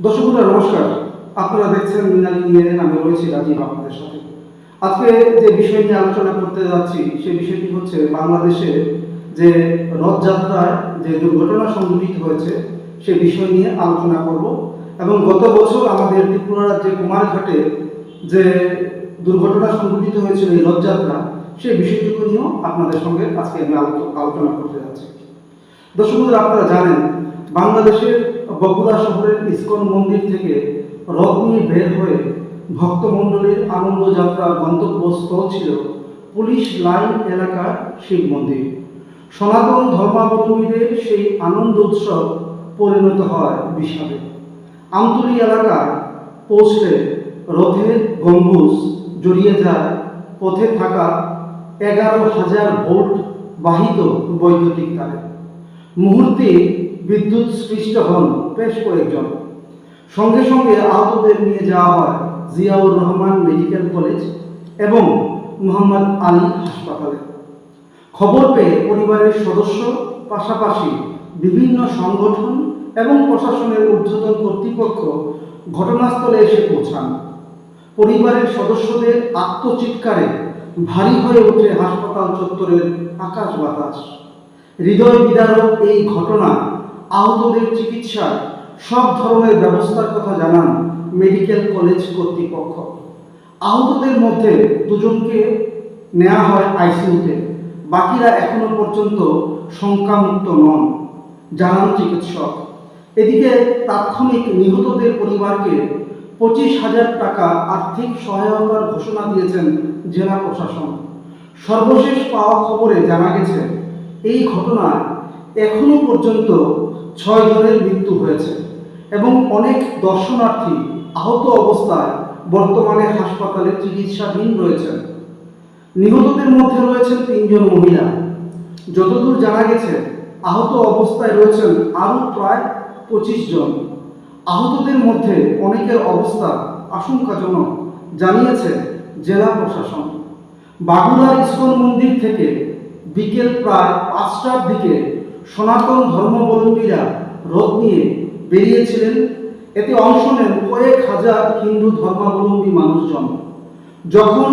দর্শকরা নমস্কার। আপনারা দেখছেন মিনালি নিয়ে আমি রয়েছি রাজীব আপনাদের সাথে। আজকে যে বিষয় নিয়ে আলোচনা করতে যাচ্ছি, সেই বিষয়টি হচ্ছে বাংলাদেশে যে রথযাত্রায় যে দুর্ঘটনা সংঘটিত হয়েছে সে বিষয় নিয়ে আলোচনা করব। এবং গত বছর আমাদের ত্রিপুরা রাজ্যে কুমারঘাটে যে দুর্ঘটনা সংঘটিত হয়েছিল এই রথযাত্রা, সেই বিষয়টুকু নিয়েও আপনাদের সঙ্গে আজকে আমি আলোচ- আলোচনা করতে যাচ্ছি। দর্শক আপনারা জানেন বাংলাদেশের বগুড়া শহরের ইসকন মন্দির থেকে রথ নিয়ে বের হয়ে ভক্তমণ্ডলীর আনন্দ যাত্রার গন্তব্যস্থল ছিল পুলিশ লাইন এলাকার শিব মন্দির। সনাতন ধর্মাবলম্বীদের সেই আনন্দ উৎসব পরিণত হয় বিষাদে। আমতলী এলাকায় পৌঁছলে রথের গম্বুজ জড়িয়ে যায় পথে থাকা এগারো হাজার ভোল্ট বাহিত বৈদ্যুতিক তারে। মুহূর্তে বিদ্যুৎ সৃষ্ট হন বেশ কয়েকজন। সঙ্গে সঙ্গে আহতদের নিয়ে যাওয়া হয় জিয়াউর রহমান মেডিকেল কলেজ এবং মোহাম্মদ আলী হাসপাতালে। খবর পেয়ে পরিবারের সদস্য, পাশাপাশি বিভিন্ন সংগঠন এবং প্রশাসনের ঊর্ধ্বতন কর্তৃপক্ষ ঘটনাস্থলে এসে পৌঁছান। পরিবারের সদস্যদের আত্মচিৎকারে ভারী হয়ে ওঠে হাসপাতাল চত্বরের আকাশ বাতাস। হৃদয় বিদারক এই ঘটনা আহতদের চিকিৎসার সব ধরনের ব্যবস্থার কথা জানান মেডিকেল কলেজ কর্তৃপক্ষ। আহতদের মধ্যে দুজনকে নেওয়া হয় আইসিইউতে, বাকিরা এখনও পর্যন্ত শঙ্কামুক্ত নন, জানান চিকিৎসক। এদিকে তাৎক্ষণিক নিহতদের পরিবারকে পঁচিশ হাজার টাকা আর্থিক সহায়তার ঘোষণা দিয়েছেন জেলা প্রশাসন। সর্বশেষ পাওয়া খবরে জানা গেছে, এই ঘটনায় এখনও পর্যন্ত ছয় জনের মৃত্যু হয়েছে এবং অনেক দর্শনার্থী আহত অবস্থায় বর্তমানে হাসপাতালে চিকিৎসাধীন রয়েছেন। নিহতদের মধ্যে রয়েছেন তিনজন মহিলা। যতদূর জানা গেছে, আহত অবস্থায় রয়েছেন আরও প্রায় পঁচিশ জন। আহতদের মধ্যে অনেকের অবস্থা আশঙ্কাজনক, জানিয়েছে জেলা প্রশাসন। বাগুড়া ইস্কন মন্দির থেকে বিকেল প্রায় পাঁচটার দিকে সনাতন ধর্মাবলম্বীরা রথ নিয়ে বেরিয়েছিলেন। এতে অংশ নেন কয়েক হাজার হিন্দু ধর্মাবলম্বী মানুষজন। যখন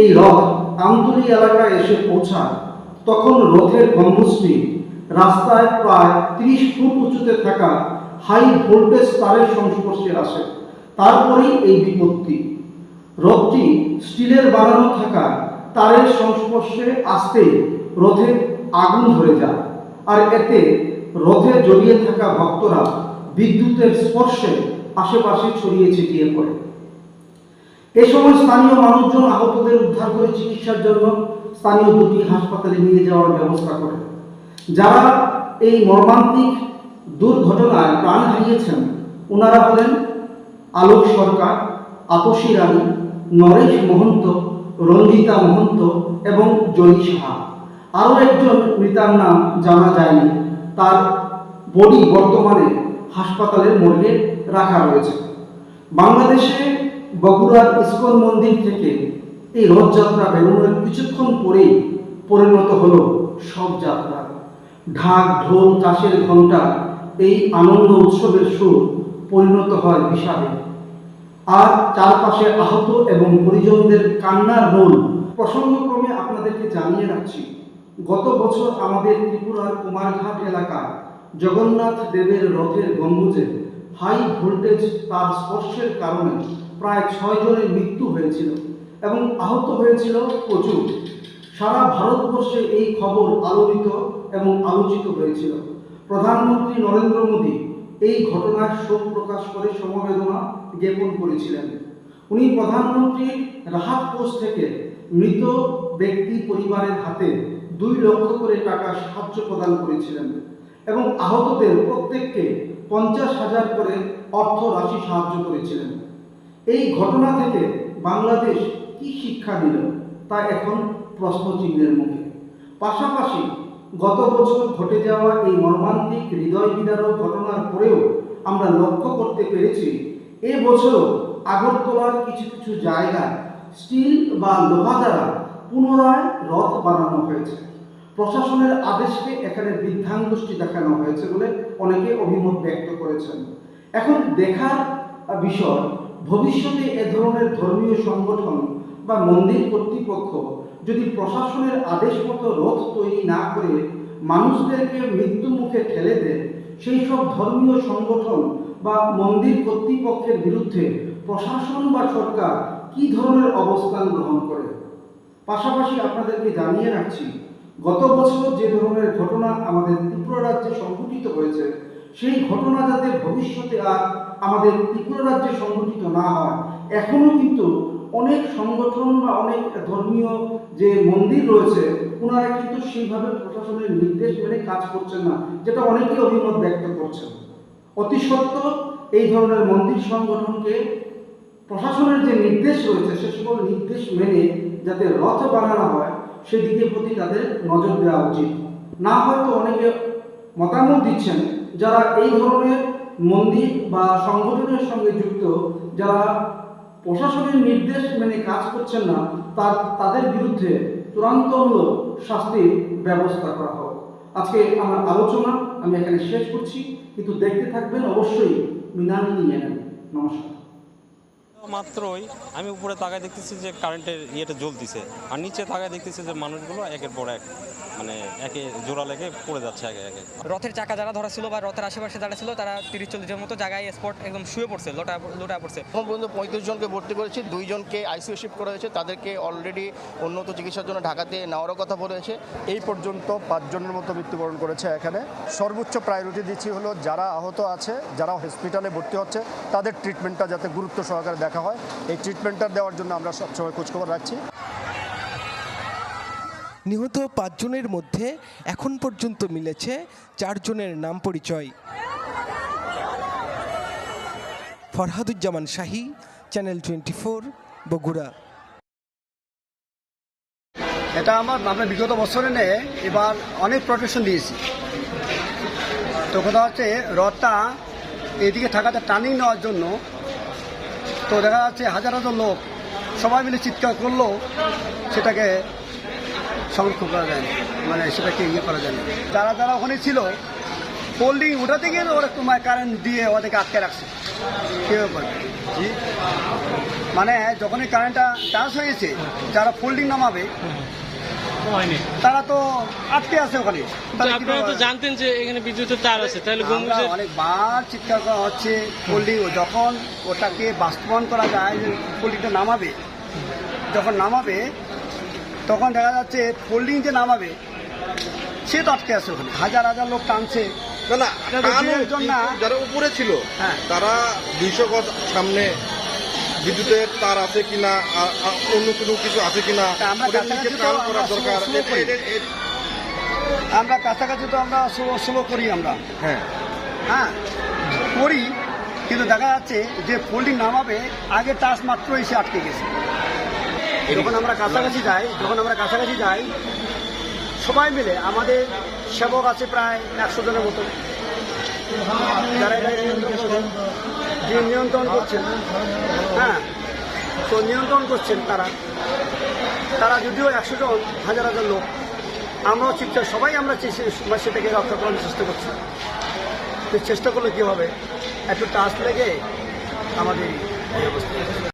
এই রথ আমতলী এলাকায় এসে পৌঁছায়, তখন রথের গম্বুজটি রাস্তায় প্রায় তিরিশ ফুট উঁচুতে থাকা হাই ভোল্টেজ তারের সংস্পর্শে আসে। তারপরেই এই বিপত্তি। রথটি স্টিলের বানানো থাকা তারের সংস্পর্শে আসতে রথে আগুন ধরে যায়। আর এতে রথে জড়িয়ে থাকা ভক্তরা বিদ্যুতের স্পর্শে আশেপাশে ছড়িয়ে ছিটিয়ে পড়ে। এ সময় স্থানীয় মানুষজন আহতদের উদ্ধার করে চিকিৎসার জন্য স্থানীয় দুটি হাসপাতালে নিয়ে যাওয়ার ব্যবস্থা করে। যারা এই মর্মান্তিক দুর্ঘটনায় প্রাণ হারিয়েছেন ওনারা হলেন আলোক সরকার, আপসী রানী, নরেশ মহন্ত, রঞ্জিতা মহন্ত এবং জয়ী সাহা। আরও একজন মৃতার নাম জানা যায়নি। তার বডি বর্তমানে হাসপাতালের মর্গে রাখা রয়েছে। বাংলাদেশে বগুড়ার ইস্কন মন্দির থেকে এই রথযাত্রা বেরোনোর কিছুক্ষণ পরেই পরিণত হলো সব যাত্রা। ঢাক, ঢোল, চাষের ঘণ্টা এই আনন্দ উৎসবের সুর পরিণত হয় বিষাদে। আর চারপাশে আহত এবং পরিজনদের কান্নার রোল প্রসঙ্গক্রমে আপনাদেরকে জানিয়ে রাখছি গত বছর আমাদের ত্রিপুরার কুমারঘাট এলাকা জগন্নাথ দেবের রথের গম্বুজে হাই ভোল্টেজ তার স্পর্শের কারণে প্রায় ছয় জনের মৃত্যু হয়েছিল এবং আহত হয়েছিল প্রচুর। সারা ভারতবর্ষে এই খবর আলোড়িত এবং আলোচিত হয়েছিল। প্রধানমন্ত্রী নরেন্দ্র মোদী এই ঘটনার শোক প্রকাশ করে সমবেদনা জ্ঞাপন করেছিলেন। উনি প্রধানমন্ত্রী রাহাত কোষ থেকে মৃত ব্যক্তি পরিবারের হাতে দুই লক্ষ করে টাকা সাহায্য প্রদান করেছিলেন এবং আহতদের প্রত্যেককে পঞ্চাশ হাজার করে অর্থ রাশি সাহায্য করেছিলেন। এই ঘটনা থেকে বাংলাদেশ কি শিক্ষা দিল তা এখন প্রশ্নচিহ্নের মুখে। পাশাপাশি গত বছর ঘটে যাওয়া এই মর্মান্তিক হৃদয় বিদারক ঘটনার পরেও আমরা লক্ষ্য করতে পেরেছি, এ বছর আগরতলার কিছু কিছু জায়গায় স্টিল বা লোহা দ্বারা পুনরায় রথ বানানো হয়েছে। প্রশাসনের আদেশকে এখানে বৃদ্ধাঙ্গুষ্টি দেখানো হয়েছে বলে অনেকে অভিমত ব্যক্ত করেছেন। এখন দেখার বিষয়, ভবিষ্যতে এ ধরনের ধর্মীয় সংগঠন বা মন্দির কর্তৃপক্ষ যদি প্রশাসনের আদেশ মতো রথ তৈরি না করে মানুষদেরকে মৃত্যু মুখে ঠেলে দেয়, সেই সব ধর্মীয় সংগঠন বা মন্দির কর্তৃপক্ষের বিরুদ্ধে প্রশাসন বা সরকার কি ধরনের অবস্থান গ্রহণ করে? পাশাপাশি আপনাদেরকে জানিয়ে রাখছি গত বছর যে ধরনের ঘটনা আমাদের ত্রিপুরা রাজ্যে সংঘটিত হয়েছে, সেই ঘটনা যাতে ভবিষ্যতে আর আমাদের ত্রিপুরা রাজ্যে সংঘটিত না হয় এখনও কিন্তু অনেক সংগঠন বা অনেক ধর্মীয় যে মন্দির রয়েছে ওনারা কিন্তু সেইভাবে প্রশাসনের নির্দেশ মেনে কাজ করছেন না, যেটা অনেকেই অভিমত ব্যক্ত করছেন। অতি সত্য, এই ধরনের মন্দির সংগঠনকে প্রশাসনের যে নির্দেশ রয়েছে, সে সকল নির্দেশ মেনে যাতে রথ বানানো হয় সেদিকে প্রতি তাদের নজর দেওয়া উচিত। না হয়তো অনেকে মতামত দিচ্ছেন, যারা এই ধরনের মন্দির বা সংগঠনের সঙ্গে যুক্ত, যারা প্রশাসনের নির্দেশ মেনে কাজ করছেন না, তার, তাদের বিরুদ্ধে চূড়ান্তমূলক শাস্তির ব্যবস্থা করা হোক। আজকে আমার আলোচনা আমি এখানে শেষ করছি, কিন্তু দেখতে থাকবেন অবশ্যই মিনাল নিয়ে নমস্কার। মাত্রই আমি উপরে তাকায় দেখতেছি যে কারেন্টের ইয়েটা জ্বলতিছে। আর নিচে তাকায় দেখতেছি যে মানুষগুলো একের পর এক মানে একে জোড়া লেগে পড়ে যাচ্ছে একে একে। রথের চাকা যারা ধরা ছিল বা রথের আশেপাশে যারা ছিল তারা তিরিশ চল্লিশের মতো জায়গায় স্পট একদম শুয়ে পড়ছে লোটা লোটা পড়ছে। এখন পর্যন্ত পঁয়ত্রিশ জনকে ভর্তি করেছি দুইজনকে আইসিইউ শিফট করা হয়েছে তাদেরকে অলরেডি উন্নত চিকিৎসার জন্য ঢাকাতে নেওয়ারও কথা বলা হয়েছে এই পর্যন্ত পাঁচজনের মতো মৃত্যুবরণ করেছে এখানে। সর্বোচ্চ প্রায়োরিটি দিচ্ছি হলো যারা আহত আছে যারা হসপিটালে ভর্তি হচ্ছে তাদের ট্রিটমেন্টটা যাতে গুরুত্ব সহকারে দেখা হয়। এই ট্রিটমেন্টটা দেওয়ার জন্য আমরা সবসময় খোঁজখবর রাখছি। নিহত পাঁচজনের মধ্যে এখন পর্যন্ত মিলেছে চারজনের নাম পরিচয়। Farhaduzzaman Shahi channel twenty four Bogura. এটা আমার আমরা বিগত বছরে নিয়ে এবার অনেক প্রোটেকশন দিয়েছি। তো কথা হচ্ছে রথটা এদিকে থাকাতে টার্নিং নেওয়ার জন্য তো দেখা যাচ্ছে হাজার হাজার লোক সবাই মিলে চিৎকার করলেও সেটাকে সংরক্ষণ করা যায় মানে সেটাকে ইয়ে করা যায় না। যারা যারা ওখানে ছিল হোল্ডিং উঠাতে গিয়ে ওরা তোমার কারেন্ট দিয়ে ওদেরকে আটকে রাখছে। কী ব্যাপার? জি। মানে যখনই কারেন্টটা টাচ হয়েছে যারা ফোল্ডিং নামাবে তারা তো আটকে আছে ওখানে তাহলে আপনারা তো জানতেন যে এখানে বিদ্যুতের তার আছে তাহলে গম্বুজের অনেকবার চিৎকার করা হচ্ছে ফোল্ডিং যখন ওটাকে বাস্তবায়ন করা যায় যে ফোল্ডিংটা নামাবে যখন নামাবে তখন দেখা যাচ্ছে ফোল্ডিং যে নামাবে সে তো আটকে আছে ওখানে হাজার হাজার লোক টানছে না। যারা উপরে ছিল হ্যাঁ। তারা দুইশো গজ সামনে বিদ্যুতের তার আছে কিনা অন্য কোনো কিছু আছে কিনা তা আমরা কাছাকাছি নিচে তো আমরা করা। দরকার আমরা কাছাকাছি তো আমরা স্লো স্লো করি আমরা। হ্যাঁ। হ্যাঁ করি কিন্তু দেখা যাচ্ছে যে ফোল্ডিং নামাবে আগে টাচ মাত্র এসে আটকে গেছে। যখন আমরা কাছাকাছি যাই যখন আমরা কাছাকাছি যাই সবাই মিলে আমাদের সেবক আছে প্রায় একশো জনের মতো। যারা নিয়ন্ত্রণ করছেন, যে নিয়ন্ত্রণ করছেন হ্যাঁ তো নিয়ন্ত্রণ করছেন তারা। তারা যদিও একশো জন হাজার হাজার লোক আমরাও চিৎকার সবাই আমরা সেটাকে রক্ষা করার চেষ্টা করছি। চেষ্টা করলে কী হবে? একটু টাচ লেগে আমাদের এই অবস্থা।